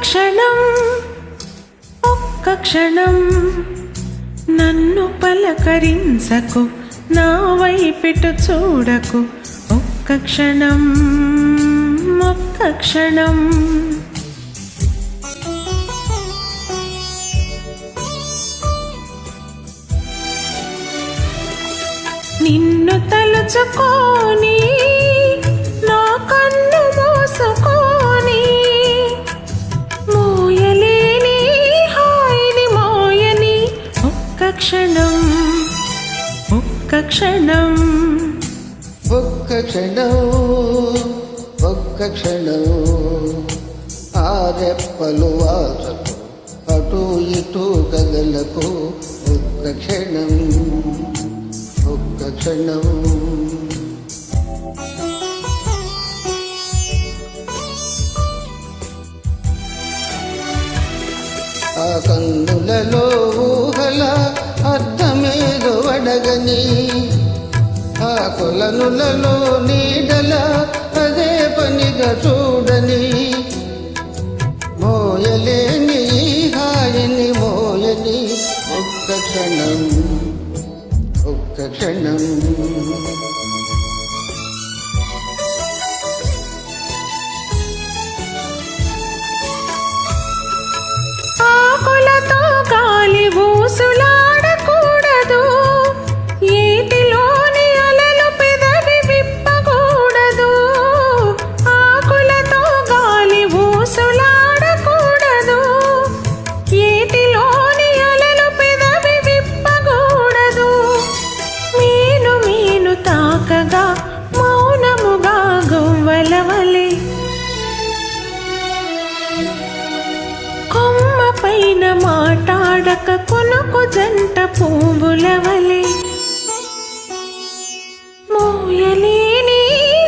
క్షణం ఒక్క క్షణం నన్ను పలకరించకు నా వైపిటు చూడకు. ఒక్క క్షణం ఒక్క క్షణం. నిన్ను తలుచుకోని క్షణం ఒక్క క్షణం. ఒక్క క్షణం ఒక్క క్షణం. ఆ రెప్పలు వాసకు అటు ఇటు కదలకు ఒక్క క్షణం ఒక్క క్షణం. ఆ కన్నులలో ఊహల పడగని అడగని ఆ కొలనులలో నీడల అదే పనిగా చూడని మోయలేని హాయని మోయని ఒక్క క్షణం ఒక్క క్షణం. పైన మాటాడక కొనుకు జంట పువ్వుల వలె. మోయలేని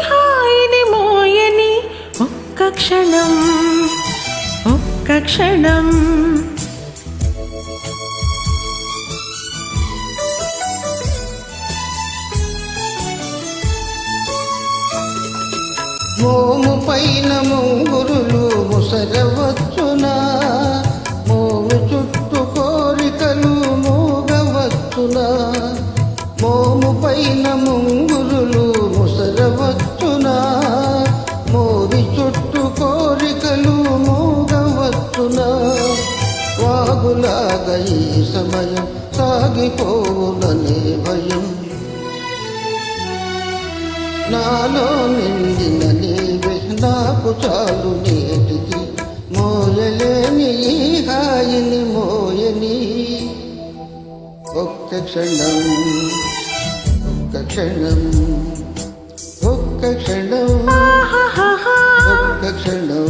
హాయిని మోయని ఒక్క క్షణం ఒక్క క్షణం. ఓము పైన ముంగురులు ముసరవచ్చునా? పైన ముంగురులు ముసరవచ్చునా? మోరి చుట్టూ కోరికలు మోగవచ్చునా? వాగులాగ ఈ సమయం సాగిపోవుననే భయం. నాలో నిండిన నీవే నాకు చాలు నేటికి. మోయలేని ఈ హాయిని మోయని ఒక్క క్షణం ఒక్క క్షణం ఒక్క క్షణం. ఒక్క క్షణం